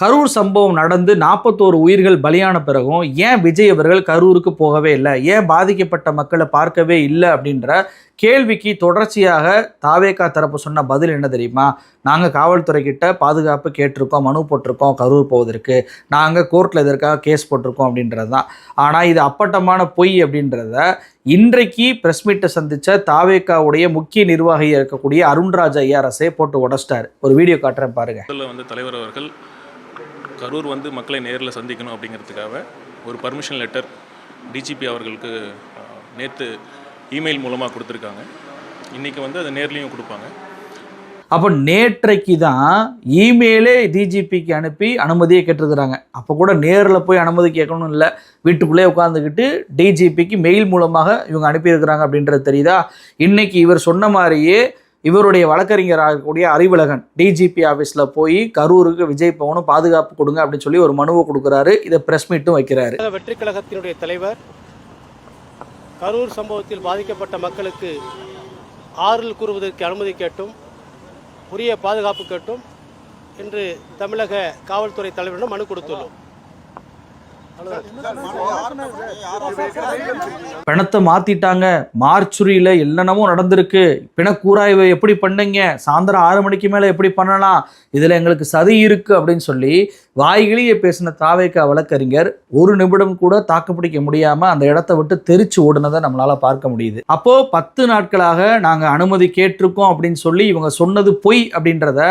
கரூர் சம்பவம் நடந்து நாற்பத்தோரு உயிர்கள் பலியான பிறகும் ஏன் விஜய் அவர்கள் கரூருக்கு போகவே இல்லை? ஏன் பாதிக்கப்பட்ட மக்களை பார்க்கவே இல்லை அப்படின்ற கேள்விக்கு தொடர்ச்சியாக தாவேகா தரப்பு சொன்ன பதில் என்ன தெரியுமா? நாங்கள் காவல்துறைக்கிட்ட பாதுகாப்பு கேட்டிருக்கோம் மனு போட்டிருக்கோம் கரூர் போவதற்கு. நாங்கள் கோர்ட்டில் இதற்காக கேஸ் போட்டிருக்கோம் அப்படின்றது தான். ஆனால் இது அப்பட்டமான பொய் அப்படின்றத இன்றைக்கு பிரஸ் மீட்டை சந்தித்த தாவேக்காவுடைய முக்கிய நிர்வாகியாக இருக்கக்கூடிய அருண்ராஜ் ஐஆர்எஸே போட்டு உடச்சிட்டார். ஒரு வீடியோ காட்டுறேன் பாருங்கள் வந்து தலைவர் அவர்கள் கரூர் வந்து மக்களை நேரில் சந்திக்கணும் அப்படிங்கிறதுக்காக ஒரு பர்மிஷன் லெட்டர் டிஜிபி அவர்களுக்கு நேற்று இமெயில் மூலமாக கொடுத்துருக்காங்க. இன்றைக்கி வந்து அதை நேர்லேயும் கொடுப்பாங்க. அப்போ நேற்றைக்கு தான் இமெயிலே டிஜிபிக்கு அனுப்பி அனுமதியை கேட்டிருக்கிறாங்க. அப்போ கூட நேரில் போய் அனுமதி கேட்கணும் இல்லை. வீட்டுக்குள்ளே உட்காந்துக்கிட்டு டிஜிபிக்கு மெயில் மூலமாக இவங்க அனுப்பியிருக்கிறாங்க அப்படின்றது தெரியுதா? இன்றைக்கி இவர் சொன்ன மாதிரியே இவருடைய வழக்கறிஞராக இருக்கக்கூடிய அறிவுலகன் டிஜிபி ஆஃபீஸில் போய் கரூருக்கு விஜய் போகணும் பாதுகாப்பு கொடுங்க அப்படின்னு சொல்லி ஒரு மனுவை கொடுக்குறாரு. இதை ப்ரெஸ் மீட்டும் வைக்கிறாரு. வெற்றி கழகத்தினுடைய தலைவர் கரூர் சம்பவத்தில் பாதிக்கப்பட்ட மக்களுக்கு ஆறுதல் கூறுவதற்கு அனுமதி கேட்டும் உரிய பாதுகாப்பு கேட்டும் என்று தமிழக காவல்துறை தலைவரிடம் மனு கொடுத்துள்ளோம். பிணத்தை மாத்திட்டாங்க. மார்ச்சுரியில என்னென்னமோ நடந்திருக்கு. பிணக்கூராய்வை எப்படி பண்ணீங்க? சாயந்தரம் ஆறு மணிக்கு மேலே எப்படி பண்ணலாம்? இதில் எங்களுக்கு சதி இருக்கு அப்படின்னு சொல்லி வாய்களியே பேசின தாவேக்கா வழக்கறிஞர் ஒரு நிமிடம் கூட தாக்குப்பிடிக்க முடியாம அந்த இடத்த விட்டு தெரிச்சு ஓடுனதை நம்மளால பார்க்க முடியுது. அப்போ பத்து நாட்களாக நாங்கள் அனுமதி கேட்டிருக்கோம் அப்படின்னு சொல்லி இவங்க சொன்னது பொய் அப்படின்றத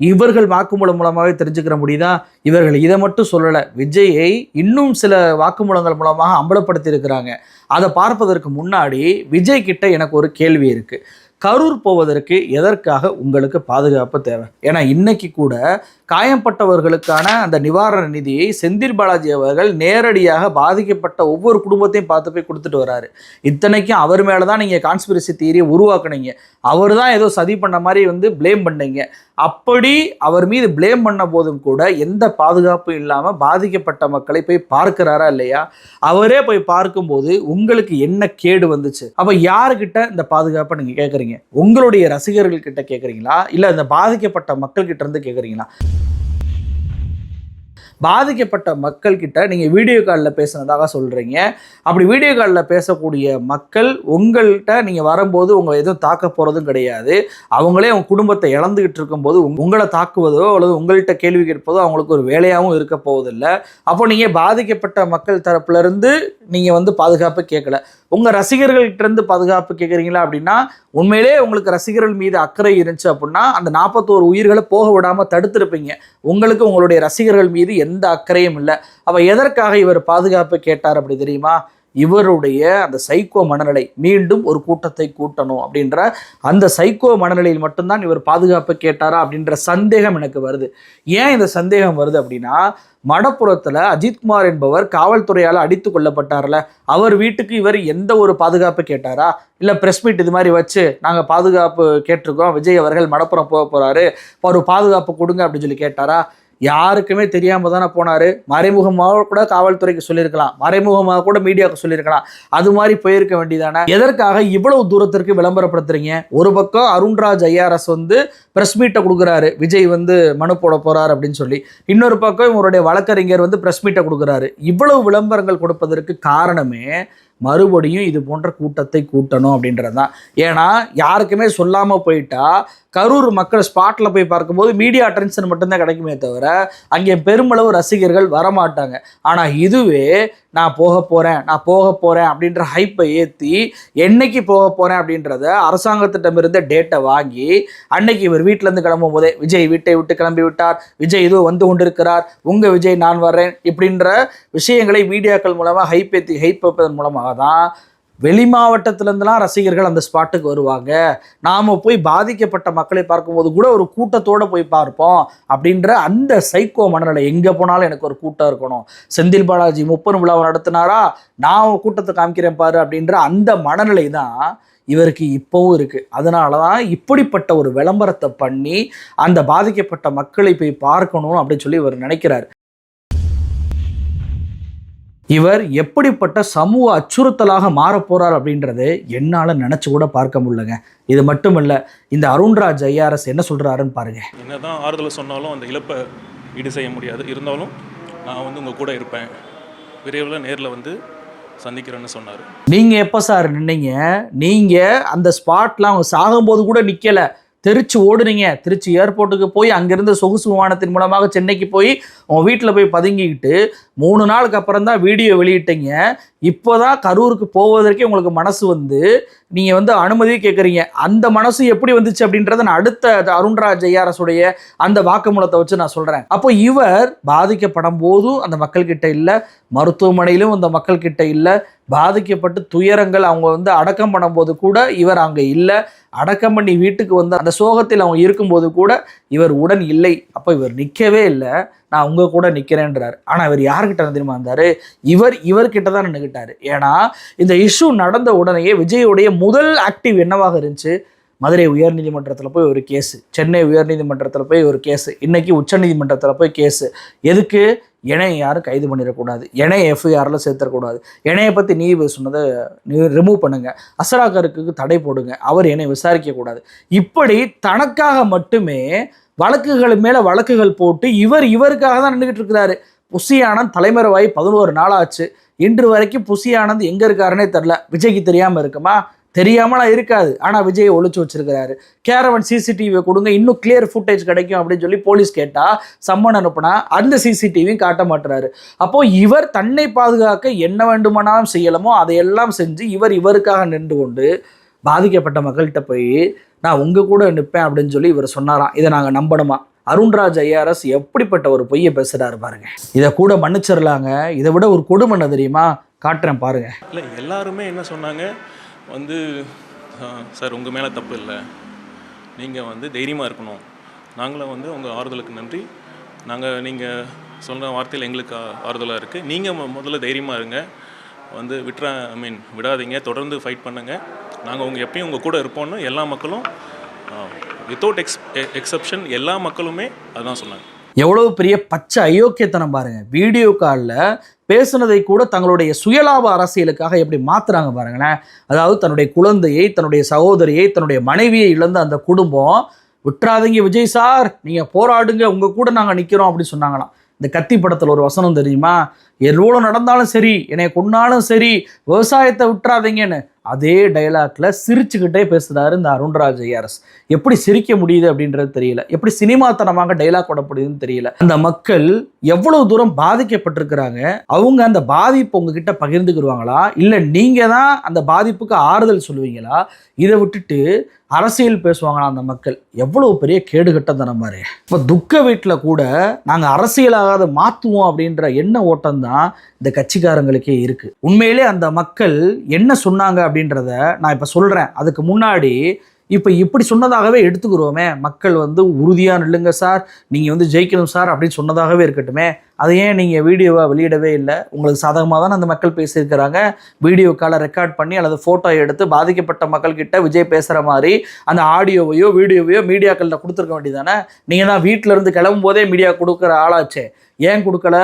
இவர்கள் வாக்குமூலம் மூலமாகவே தெரிஞ்சுக்கிற முடியுதா? இவர்கள் இதை மட்டும் சொல்லலை. விஜயை இன்னும் சில வாக்குமூலங்கள் மூலமாக அம்பலப்படுத்தி இருக்கிறாங்க அதை பார்ப்பதற்கு முன்னாடி விஜய் கிட்ட எனக்கு ஒரு கேள்வி இருக்குது கரூர் போவதற்கு எதற்காக உங்களுக்கு பாதுகாப்பு தேவை? ஏன்னா இன்னைக்கு கூட காயம்பட்டவர்களுக்கான அந்த நிவாரண நிதியை செந்தில் பாலாஜி அவர்கள் நேரடியாக பாதிக்கப்பட்ட ஒவ்வொரு குடும்பத்தையும் பார்த்து போய் கொடுத்துட்டு வராரு. இத்தனைக்கும் அவர் மேலே தான் நீங்கள் கான்ஸ்பிரசி தீரியை உருவாக்குனீங்க. அவர் தான் ஏதோ சதி பண்ண மாதிரி வந்து ப்ளேம் பண்ணீங்க. அப்படி அவர் மீது ப்ளேம் பண்ண போதும் கூட எந்த பாதுகாப்பும் இல்லாமல் பாதிக்கப்பட்ட மக்களை போய் பார்க்கிறாரா இல்லையா? அவரே போய் பார்க்கும்போது உங்களுக்கு என்ன கேடு வந்துச்சு? அப்போ யாருக்கிட்ட இந்த பாதுகாப்பை நீங்கள் கேட்குறீங்க உங்களுடைய ரசிகர்கள்கிட்ட கேட்குறீங்களா இல்லை இந்த பாதிக்கப்பட்ட மக்கள்கிட்ட இருந்து கேட்குறீங்களா பாதிக்கப்பட்ட மக்கள்கிட்ட நீங்கள் வீடியோ காலில் பேசுனதாக சொல்கிறீங்க அப்படி வீடியோ காலில் பேசக்கூடிய மக்கள் உங்கள்கிட்ட நீங்கள் வரும்போது உங்களை எதுவும் தாக்க போகிறதும் கிடையாது. அவங்களே அவங்க குடும்பத்தை இழந்துகிட்டு இருக்கும்போது உங்களை தாக்குவதோ அல்லது உங்கள்கிட்ட கேள்வி கேட்பதோ அவங்களுக்கு ஒரு வேலையாகவும் இருக்க போவதில்லை. அப்போ நீங்கள் பாதிக்கப்பட்ட மக்கள் தரப்புலேருந்து நீங்கள் வந்து பாதுகாப்பு கேட்கல. உங்கள் ரசிகர்கள்ட்ட இருந்து பாதுகாப்பு கேட்குறீங்களா அப்படின்னா உண்மையிலே உங்களுக்கு ரசிகர்கள் மீது அக்கறை இருந்துச்சு அப்படின்னா அந்த நாற்பத்தோரு உயிர்களை போக விடாமல் தடுத்திருப்பீங்க. உங்களுக்கு உங்களுடைய ரசிகர்கள் மீது எந்த அக்கறையும் இல்லை. அப்போ எதற்காக இவர் பாதுகாப்பு கேட்டார் அப்படி தெரியுமா? இவருடைய அந்த சைக்கோ மனநிலை மீண்டும் ஒரு கூட்டத்தை கூட்டணும் அப்படின்ற அந்த சைக்கோ மனநிலையில் மட்டும்தான் இவர் பாதுகாப்பு கேட்டாரா அப்படின்ற சந்தேகம் எனக்கு வருது. ஏன் இந்த சந்தேகம் வருது அப்படின்னா மடப்புறத்தில் அஜித்குமார் என்பவர் காவல்துறையால் அடித்து கொல்லப்பட்டார்ல அவர் வீட்டுக்கு இவர் எந்த ஒரு பாதுகாப்பு கேட்டாரா? இல்லை ப்ரெஸ் மீட் இது மாதிரி வச்சு நாங்கள் பாதுகாப்பு கேட்டிருக்கோம் விஜய் அவர்கள் மடப்புறம் போக போகிறாரு ஒரு பாதுகாப்பு கொடுங்க அப்படின்னு சொல்லி கேட்டாரா? யாருக்குமே தெரியாமல் தானே போனார். மறைமுகமாக கூட காவல்துறைக்கு சொல்லியிருக்கலாம். மறைமுகமாக கூட மீடியாவுக்கு சொல்லியிருக்கலாம். அது மாதிரி போயிருக்க வேண்டியதானே? எதற்காக இவ்வளவு தூரத்திற்கு விளம்பரப்படுத்துறீங்க? ஒரு பக்கம் அருண்ராஜ் ஐஆர்எஸ் வந்து பிரஸ் மீட்டை கொடுக்குறாரு. விஜய் வந்து மனு போட போகிறார் அப்படின்னு சொல்லி. இன்னொரு பக்கம் இவருடைய வழக்கறிஞர் வந்து பிரஸ் மீட்டை கொடுக்குறாரு. இவ்வளவு விளம்பரங்கள் கொடுப்பதற்கு காரணமே மறுபடியும் இது போன்ற கூட்டத்தை கூட்டணும் அப்படின்றது தான் ஏன்னா யாருக்குமே சொல்லாமல் போயிட்டா கரூர் மக்கள் ஸ்பாட்டில் போய் பார்க்கும்போது மீடியா அட்டென்ஷன் மட்டும்தான் கிடைக்குமே தவிர அங்கே பெருமளவு ரசிகர்கள் வரமாட்டாங்க. ஆனால் இதுவே நான் போக போகிறேன் நான் போக போகிறேன் அப்படின்ற ஹைப்பை ஏற்றி என்னைக்கு போக போகிறேன் அப்படின்றத அரசாங்கத்திட்டமிருந்த டேட்டை வாங்கி அன்னைக்கு இவர் வீட்டிலேருந்து கிளம்பும் போதே விஜய் வீட்டை விட்டு கிளம்பி விட்டார். விஜய் இதோ வந்து கொண்டிருக்கிறார். உங்கள் விஜய் நான் வர்றேன் இப்படின்ற விஷயங்களை மீடியாக்கள் மூலமாக ஹைப் ஏற்றி ஹைப் வைப்பதன் தான் வெளி மாவட்டத்திலேருந்துலாம் ரசிகர்கள் அந்த ஸ்பாட்டுக்கு வருவாங்க. நாம் போய் பாதிக்கப்பட்ட மக்களை பார்க்கும்போது கூட ஒரு கூட்டத்தோடு போய் பார்ப்போம் அப்படின்ற அந்த சைக்கோ மனநிலை. எங்கே போனாலும் எனக்கு ஒரு கூட்டம் இருக்கணும். செந்தில் பாலாஜி முப்பது விழாவை நடத்தினாரா? நான் கூட்டத்தை காமிக்கிறேன் பாரு அப்படின்ற அந்த மனநிலை தான் இவருக்கு இப்போவும் இருக்குது அதனால தான் இப்படிப்பட்ட ஒரு விளம்பரத்தை பண்ணி அந்த பாதிக்கப்பட்ட மக்களை போய் பார்க்கணும் அப்படின்னு சொல்லி இவர் நினைக்கிறார். இவர் எப்படிப்பட்ட சமூக அச்சுறுத்தலாக மாறப் போறார் அப்படின்றது என்னால் நினச்சி கூட பார்க்க முடியலங்க. இது மட்டும் இல்லை இந்த அருண்ராஜ் ஐஆர்எஸ் என்ன சொல்றாருன்னு பாருங்க. என்னதான் ஆறுதலை சொன்னாலும் அந்த இழப்பை ஈடு செய்ய முடியாது. இருந்தாலும் நான் வந்து உங்கள் கூட இருப்பேன். விரைவில் நேரில் வந்து சந்திக்கிறேன்னு சொன்னார். நீங்க எப்ப சார் நின்னீங்க? நீங்க அந்த ஸ்பாட்ல அவங்க சாகும்போது கூட நிக்கல. திருச்சி ஓடுனீங்க. திருச்சி ஏர்போர்ட்டுக்கு போய் அங்கிருந்து சொகுசு விமானத்தின் மூலமாக சென்னைக்கு போய் உங்கள் வீட்டில் போய் பதுங்கிக்கிட்டு மூணு நாளுக்கு அப்புறம் தான் வீடியோ வெளியிட்டீங்க. இப்போ தான் கரூருக்கு போவதற்கே உங்களுக்கு மனசு வந்து நீங்கள் வந்து அனுமதி கேட்குறீங்க. அந்த மனசு எப்படி வந்துச்சு அப்படின்றத நான் அடுத்த அருண்ராஜ் ஐஆர்எஸ் அந்த வாக்குமூலத்தை வச்சு நான் சொல்கிறேன் அப்போ இவர் பாதிக்கப்படும் போதும் அந்த மக்கள்கிட்ட இல்லை மருத்துவமனையிலும் அந்த மக்கள்கிட்ட இல்லை பாதிக்கப்பட்டு துயரங்கள் அவங்க வந்து அடக்கம் பண்ணும்போது கூட இவர் அங்கே இல்லை. அடக்கம் பண்ணி வீட்டுக்கு வந்து அந்த சோகத்தில் அவங்க இருக்கும்போது கூட இவர் உடன் இல்லை. அப்போ இவர் நிற்கவே இல்லை. நான் உங்கள் கூட நிற்கிறேன்றார் ஆனால் இவர் யார்கிட்ட தெரியுமா இருந்தார் இவர் இவர்கிட்ட தான் நின்றுக்கிட்டாரு ஏன்னா இந்த இஷ்யூ நடந்த உடனேயே விஜயுடைய முதல் ஆக்டிவ் என்னவாக இருந்துச்சு? மதுரை உயர்நீதிமன்றத்தில் போய் ஒரு கேஸு. சென்னை உயர்நீதிமன்றத்தில் போய் ஒரு கேஸு. இன்னைக்கு உச்சநீதிமன்றத்தில் போய் கேஸு. எதுக்கு? இணையை யாரும் கைது பண்ணிடக்கூடாது. இணைய எஃப்ஐஆரில் சேர்த்துடக்கூடாது. இணையை பற்றி நீ சொன்னதை ரிமூவ் பண்ணுங்க. அசராகருக்கு தடை போடுங்க. அவர் என்னை விசாரிக்கக்கூடாது. இப்படி தனக்காக மட்டுமே வழக்குகள் மேலே வழக்குகள் போட்டு இவர் இவருக்காக தான் நின்றுக்கிட்டு இருக்கிறாரு. புசியானந்த் தலைமறைவாகி பதினோரு நாள் ஆச்சு. இன்று வரைக்கும் புசியானந்த் எங்கே இருக்காருன்னே தெரில விஜய்க்கு தெரியாமல் இருக்குமா? தெரியாமலாம் இருக்காது. ஆனால் விஜயை ஒழிச்சு வச்சிருக்கிறாரு. கேரவன் சிசிடிவியை கொடுங்க இன்னும் கிளியர் ஃபுட்டேஜ் கிடைக்கும் அப்படின்னு சொல்லி போலீஸ் கேட்டால் சம்மன் அனுப்புனா அந்த சிசிடிவியும் காட்ட மாட்டுறாரு. அப்போ இவர் தன்னை பாதுகாக்க என்ன வேண்டுமானாலும் செய்யலாமோ அதையெல்லாம் செஞ்சு இவர் இவருக்காக நின்று கொண்டு பாதிக்கப்பட்ட மக்கள்கிட்ட போய் நான் உங்க கூட நிற்பேன் அப்படின்னு சொல்லி இவர் சொன்னாராம். இதை நாங்கள் நம்பணுமா? அருண்ராஜ் ஐஆர்எஸ் எப்படிப்பட்ட ஒரு பொய்யை பேசுகிறாரு பாருங்க. இதை கூட மன்னிச்சிடலாங்க. இதை விட ஒரு கொடுமை என்ன தெரியுமா? காட்டுறேன் பாருங்க. இல்லை எல்லாருமே என்ன சொன்னாங்க? வந்து சார் உங்கள் மேலே தப்பு இல்லை. நீங்கள் வந்து தைரியமாக இருக்கணும். நாங்களும் வந்து உங்கள் ஆறுதலுக்கு நன்றி. நாங்கள் நீங்கள் சொன்ன வார்த்தையில் எங்களுக்கு ஆறுதலாக இருக்குது நீங்கள் முதல்ல தைரியமாக இருங்க. வந்து விட்டுற ஐ மீன் விடாதீங்க. தொடர்ந்து ஃபைட் பண்ணுங்கள் நாங்கள் உங்கள் எப்பயும் உங்கள் கூட இருப்போம்னு எல்லா மக்களும் வித்தவுட் எக்ஸ் எக்ஸப்ஷன் எல்லா மக்களுமே அதுதான் சொன்னாங்க. எவ்வளவு பெரிய பச்சை அயோக்கியத்தனம் பாருங்க. வீடியோ காலில் பேசுனதை கூட தங்களுடைய சுயலாப அரசியலுக்காக எப்படி மாத்துறாங்க பாருங்களேன். அதாவது தன்னுடைய குழந்தையை தன்னுடைய சகோதரியை தன்னுடைய மனைவியை இழந்த அந்த குடும்பம் விட்டுறாதீங்க விஜய் சார் நீங்க போராடுங்க உங்க கூட நாங்கள் நிற்கிறோம் அப்படின்னு சொன்னாங்களாம். இந்த கத்தி படத்தில் ஒரு வசனம் தெரியுமா? எவ்வளோ நடந்தாலும் சரி என்னை கொன்னாலும் சரி விவசாயத்தை விட்டுறாதீங்கன்னு அதே டைலாக்ல சிரிச்சுக்கிட்டே பேசுறாரு இந்த அருண்ராஜ் ஐஆர்எஸ் எப்படி சிரிக்க முடியுது அப்படின்றது தெரியல. எப்படி சினிமாத்தனமாக டைலாக் விடப்படுதுன்னு தெரியல. அந்த மக்கள் எவ்வளவு தூரம் பாதிக்கப்பட்டிருக்கிறாங்க? அவங்க அந்த பாதிப்பு உங்ககிட்ட பகிர்ந்துக்கிடுவாங்களா? இல்லை நீங்க தான் அந்த பாதிப்புக்கு ஆறுதல் சொல்லுவீங்களா? இதை விட்டுட்டு அரசியல் பேசுவாங்களா அந்த மக்கள். எவ்வளவு பெரிய கேடுகட்டத்தனம் பாரு இப்போ துக்க வீட்டில் கூட நாங்கள் அரசியலாகாத மாற்றுவோம் அப்படின்ற எண்ண ஓட்டம் தான் இந்த கட்சிக்காரங்களுக்கே இருக்கு. உண்மையிலே அந்த மக்கள் என்ன சொன்னாங்க அப்படின்றத நான் இப்போ சொல்கிறேன் அதுக்கு முன்னாடி இப்போ இப்படி சொன்னதாகவே எடுத்துக்கிறோமே. மக்கள் வந்து உறுதியாக நில்லுங்க சார். நீங்கள் வந்து ஜெயிக்கணும் சார் அப்படின்னு சொன்னதாகவே இருக்கட்டுமே. அதை ஏன் நீங்கள் வீடியோவை வெளியிடவே இல்லை? உங்களுக்கு சாதகமாக தானே அந்த மக்கள் பேசியிருக்கிறாங்க. வீடியோ காலை ரெக்கார்ட் பண்ணி அல்லது ஃபோட்டோ எடுத்து பாதிக்கப்பட்ட மக்கள்கிட்ட விஜய் பேசுகிற மாதிரி அந்த ஆடியோவையோ வீடியோவையோ மீடியாக்கள்கிட்ட கொடுத்துருக்க வேண்டியதானே நீங்கள் தான் வீட்டிலேருந்து கிளம்பும் போதே மீடியா கொடுக்குற ஆளாச்சே. ஏன் கொடுக்கல?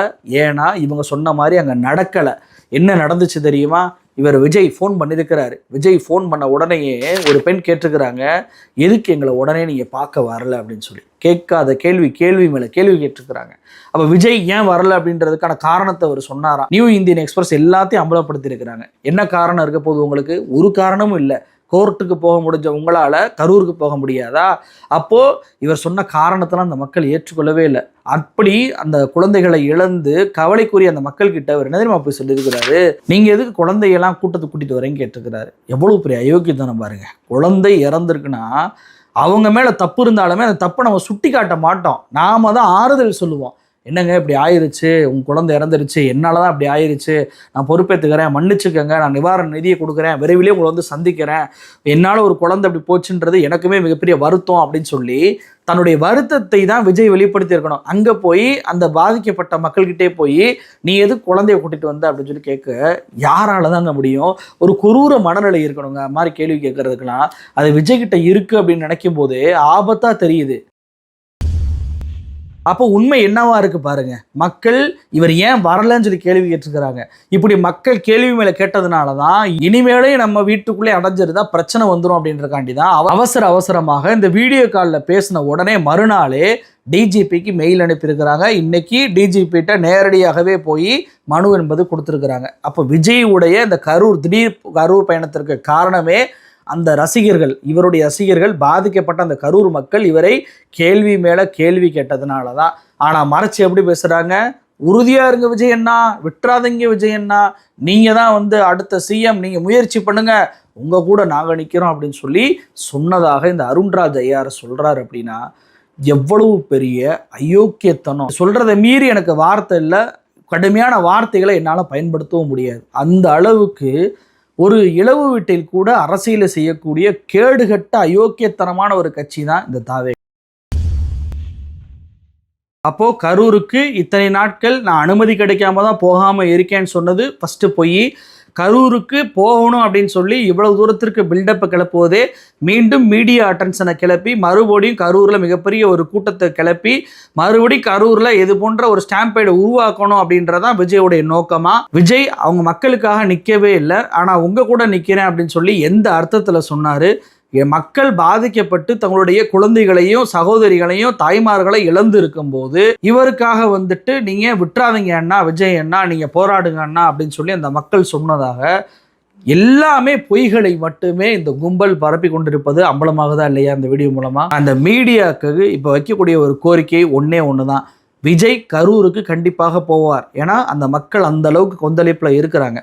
ஏன்னா இவங்க சொன்ன மாதிரி அங்கே நடக்கலை. என்ன நடந்துச்சு தெரியுமா? இவர் விஜய் ஃபோன் பண்ணியிருக்கிறாரு. விஜய் ஃபோன் பண்ண உடனேயே ஒரு பெண் கேட்டிருக்கிறாங்க எதுக்கு எங்களை உடனே நீங்கள் பார்க்க வரல? அப்படின்னு சொல்லி. கேட்காத கேள்வி கேள்வி மேலே கேள்வி கேட்டிருக்கிறாங்க. அப்போ விஜய் ஏன் வரல அப்படின்றதுக்கான காரணத்தை அவர் சொன்னாரா? நியூ இந்தியன் எக்ஸ்பிரஸ் எல்லாத்தையும் அம்பலப்படுத்தியிருக்கிறாங்க. என்ன காரணம் இருக்க போது உங்களுக்கு? ஒரு காரணமும் இல்லை. கோர்ட்டுக்கு போக முடிஞ்ச உங்களால் கரூருக்கு போக முடியாதா? அப்போது இவர் சொன்ன காரணத்தெல்லாம் அந்த மக்கள் ஏற்றுக்கொள்ளவே இல்லை. அப்படி அந்த குழந்தைகளை இழந்து கவலைக்குரிய அந்த மக்கள்கிட்ட அவர் என்ன தெரியுமா போய் சொல்லியிருக்கிறாரு? நீங்கள் எதுக்கு குழந்தையெல்லாம் கூட்டத்துக்கு கூட்டிகிட்டு வரேன்னு கேட்டிருக்கிறாரு. எவ்வளோ பெரிய அயோக்கியத்தனம் பாருங்க. குழந்தை இறந்துருக்குன்னா அவங்க மேலே தப்பு இருந்தாலுமே அந்த தப்பை நம்ம சுட்டி காட்ட மாட்டோம். நாம தான் ஆறுதல் சொல்லுவோம். என்னங்க இப்படி ஆயிருச்சு? உன் குழந்தை இறந்துருச்சு. என்னால் தான் இப்படி ஆயிருச்சு? நான் பொறுப்பேற்றுக்கிறேன் மன்னிச்சுக்கங்க. நான் நிவாரண நிதியை கொடுக்குறேன். விரைவிலே உங்களை வந்து சந்திக்கிறேன். என்னால் ஒரு குழந்தை இப்படி போச்சுன்றது எனக்குமே மிகப்பெரிய வருத்தம் அப்படின்னு சொல்லி தன்னுடைய வருத்தத்தை தான் விஜய் வெளிப்படுத்தி இருக்கணும். அங்கே போய் அந்த பாதிக்கப்பட்ட மக்கள்கிட்டே போய் நீ எது குழந்தைய கூட்டிட்டு வந்த? அப்படின்னு சொல்லி கேட்க யாரால தாங்க முடியும்? ஒரு குரூர மனநிலை இருக்கணுங்க. மாதிரி கேள்வி கேட்கறதுக்கெல்லாம். அது விஜய் இருக்குது அப்படின்னு நினைக்கும் போது ஆபத்தாக தெரியுது. அப்போ உண்மை என்னவா இருக்குது பாருங்க. மக்கள் இவர் ஏன் வரலன்னு சொல்லி கேள்வி கேட்டிருக்கிறாங்க. இப்படி மக்கள் கேள்வி மேலே கேட்டதுனால தான் இனிமேலே நம்ம வீட்டுக்குள்ளே அடைஞ்சிருந்தா பிரச்சனை வந்துடும் அப்படின்றக்காண்டி தான் அவசர அவசரமாக இந்த வீடியோ காலில் பேசின உடனே மறுநாளே டிஜிபிக்கு மெயில் அனுப்பியிருக்கிறாங்க. இன்னைக்கு டிஜிபிட்ட நேரடியாகவே போய் மனு என்பது கொடுத்துருக்குறாங்க. அப்போ விஜய் உடைய இந்த கரூர் திடீர் கரூர் பயணத்திற்கு காரணமே அந்த ரசிகர்கள் இவருடைய ரசிகர்கள் பாதிக்கப்பட்ட அந்த கரூர் மக்கள் இவரை கேள்வி மேலே கேள்வி கேட்டதுனால தான் ஆனால் மறைச்சு எப்படி பேசுகிறாங்க உறுதியாக இருங்க விஜயண்ணா விட்டுறாதீங்க விஜயண்ணா நீங்கள் தான் வந்து அடுத்த சிஎம் நீங்கள் முயற்சி பண்ணுங்கள் உங்கள் கூட நாங்கள் நிக்கிறோம் அப்படின்னு சொல்லி சொன்னதாக இந்த அருண்ராஜ் ஐயார் சொல்கிறார் அப்படின்னா எவ்வளவு பெரிய அயோக்கியத்தனம். சொல்கிறத மீறி எனக்கு வார்த்தை இல்லை. கடுமையான வார்த்தைகளை என்னால் பயன்படுத்தவும் முடியாது. அந்த அளவுக்கு ஒரு இளவு வீட்டில் கூட அரசியலை செய்யக்கூடிய கேடுகட்ட அயோக்கியத்தனமான ஒரு கட்சி தான் இந்த தாவே. அப்போ கரூருக்கு இத்தனை நாட்கள் நான் அனுமதி கிடைக்காம தான் போகாம இருக்கேன்னு சொன்னது ஃபர்ஸ்ட் போய் கரூருக்கு போகணும் அப்படின்னு சொல்லி இவ்வளவு தூரத்திற்கு பில்டப்பை கிளப்புவதே மீண்டும் மீடியா அட்டன்ஷனை கிளப்பி மறுபடியும் கரூரில் மிகப்பெரிய ஒரு கூட்டத்தை கிளப்பி மறுபடியும் கரூரில் இது போன்ற ஒரு ஸ்டாம்பைடை உருவாக்கணும் அப்படின்றதான் விஜயோடைய நோக்கமாக விஜய் அவங்க மக்களுக்காக நிற்கவே இல்லை. ஆனால் உங்கள் கூட நிற்கிறேன் அப்படின்னு சொல்லி எந்த அர்த்தத்தில் சொன்னார்? மக்கள் பாதிக்கப்பட்டு தங்களுடைய குழந்தைகளையும் சகோதரிகளையும் தாய்மார்களை இழந்து இருக்கும்போது இவருக்காக வந்துட்டு நீங்கள் விட்டுறாதீங்க அண்ணா விஜய் அண்ணா நீங்கள் போராடுங்க அண்ணா அப்படின்னு சொல்லி அந்த மக்கள் சொன்னதாக எல்லாமே பொய்களை மட்டுமே இந்த கும்பல் பரப்பி கொண்டிருப்பது அம்பலமாக தான் இல்லையா இந்த வீடியோ மூலமாக அந்த மீடியாவுக்கு இப்போ வைக்கக்கூடிய ஒரு கோரிக்கை ஒன்றே ஒன்று தான் விஜய் கரூருக்கு கண்டிப்பாக போவார். ஏன்னா அந்த மக்கள் அந்த அளவுக்கு கொந்தளிப்பில் இருக்கிறாங்க.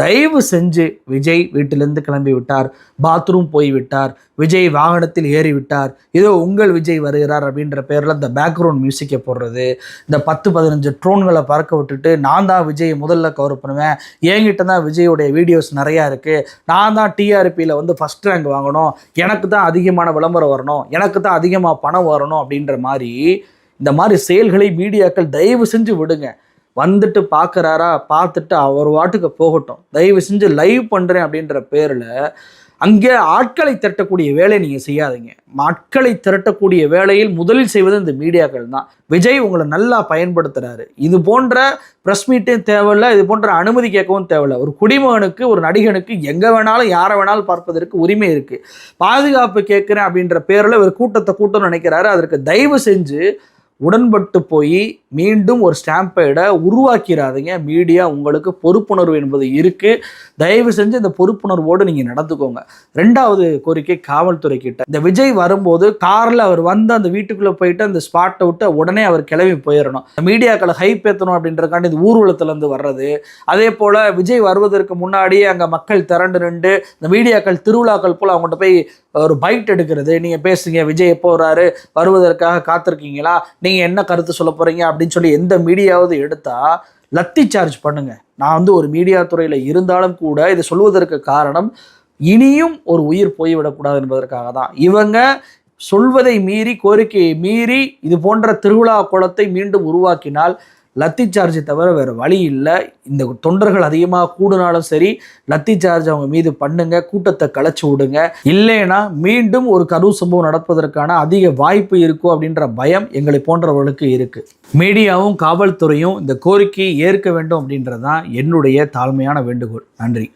தயவு செஞ்சு விஜய் வீட்டிலிருந்து கிளம்பி விட்டார். பாத்ரூம் போய் விட்டார். விஜய் வாகனத்தில் ஏறிவிட்டார் ஏதோ இதோ உங்கள் விஜய் வருகிறார் அப்படின்ற பேரில் இந்த பேக்ரவுண்ட் மியூசிக்கை போடுறது. இந்த பத்து பதினஞ்சு ட்ரோன்களை பறக்க விட்டுட்டு நான் தான் விஜய் முதல்ல கவர் பண்ணுவேன். என்கிட்ட தான் விஜயோடைய வீடியோஸ் நிறையா இருக்குது நான் தான் டிஆர்பியில் வந்து ஃபஸ்ட் ரேங்க் வாங்கணும். எனக்கு தான் அதிகமான விளம்பரம் வரணும். எனக்கு தான் அதிகமாக பணம் வரணும் அப்படின்ற மாதிரி இந்த மாதிரி செயல்களை மீடியாக்கள் தயவு செஞ்சு விடுங்க. வந்துட்டு பார்க்குறாரா பார்த்துட்டு அவர் வாட்டுக்கு போகட்டும். தயவு செஞ்சு லைவ் பண்ணுறேன் அப்படின்ற பேரில் அங்கே ஆட்களை திரட்டக்கூடிய வேலையை நீங்கள் செய்யாதீங்க. ஆட்களை திரட்டக்கூடிய வேலையில் முதலில் செய்வது இந்த மீடியாக்கள் தான். விஜய் உங்களை நல்லா பயன்படுத்துகிறாரு இது போன்ற ப்ரெஸ் மீட்டும் தேவையில்ல இது போன்ற அனுமதி கேட்கவும் தேவையில்ல. ஒரு குடிமகனுக்கு ஒரு நடிகனுக்கு எங்கே வேணாலும் யாரை வேணாலும் பார்ப்பதற்கு உரிமை இருக்குது பாதுகாப்பு கேட்குறேன் அப்படின்ற பேரில் ஒரு கூட்டத்தை கூட்டம்னு நினைக்கிறாரு. அதற்கு தயவு செஞ்சு உடன்பட்டு போய் மீண்டும் ஒரு ஸ்டாம்பைடை உருவாக்கிறாதீங்க மீடியா உங்களுக்கு பொறுப்புணர்வு என்பது இருக்குது தயவு செஞ்சு இந்த பொறுப்புணர்வோடு நீங்கள் நடந்துக்கோங்க. ரெண்டாவது கோரிக்கை காவல்துறை கிட்ட. இந்த விஜய் வரும்போது காரில் அவர் வந்து அந்த வீட்டுக்குள்ளே போயிட்டு அந்த ஸ்பாட்டை விட்டு உடனே அவர் கிளம்பி போயிடணும் மீடியாக்களை ஹைப் ஏற்றணும் அப்படின்றக்காண்டி இந்த ஊர்வலத்துலேருந்து வர்றது. அதே போல் விஜய் வருவதற்கு முன்னாடியே அங்கே மக்கள் திரண்டு நின்று இந்த மீடியாக்கள் திருவிழாக்கள் போல் அவங்கள்ட்ட போய் ஒரு பைட் எடுக்கிறது. நீங்கள் பேசுறீங்க விஜய் எப்போ வராரு வருவதற்காக காத்திருக்கீங்களா நீங்கள் என்ன கருத்து சொல்ல போகிறீங்க அப்படின்னு சொல்லி எந்த மீடியாவது எடுத்தால் லத்தி சார்ஜ் பண்ணுங்கள் நான் வந்து ஒரு மீடியா துறையில் இருந்தாலும் கூட இதை சொல்வதற்கு காரணம் இனியும் ஒரு உயிர் போய்விடக்கூடாது என்பதற்காக தான். இவங்க சொல்வதை மீறி கோரிக்கையை மீறி இது போன்ற திருவிழா குளத்தை மீண்டும் உருவாக்கினால் லத்தி சார்ஜை தவிர வேறு வழி இல்லை. இந்த தொண்டர்கள் அதிகமாக கூடுனாலும் சரி லத்தி சார்ஜ் அவங்க மீது பண்ணுங்க கூட்டத்தை களைச்சி விடுங்க. இல்லைன்னா மீண்டும் ஒரு கரூர் சம்பவம் நடப்பதற்கான அதிக வாய்ப்பு இருக்கும் அப்படின்ற பயம் எங்களை போன்றவர்களுக்கு இருக்குது மீடியாவும் காவல்துறையும் இந்த கோரிக்கையை ஏற்க வேண்டும் அப்படின்றது தான் என்னுடைய தாழ்மையான வேண்டுகோள். நன்றி.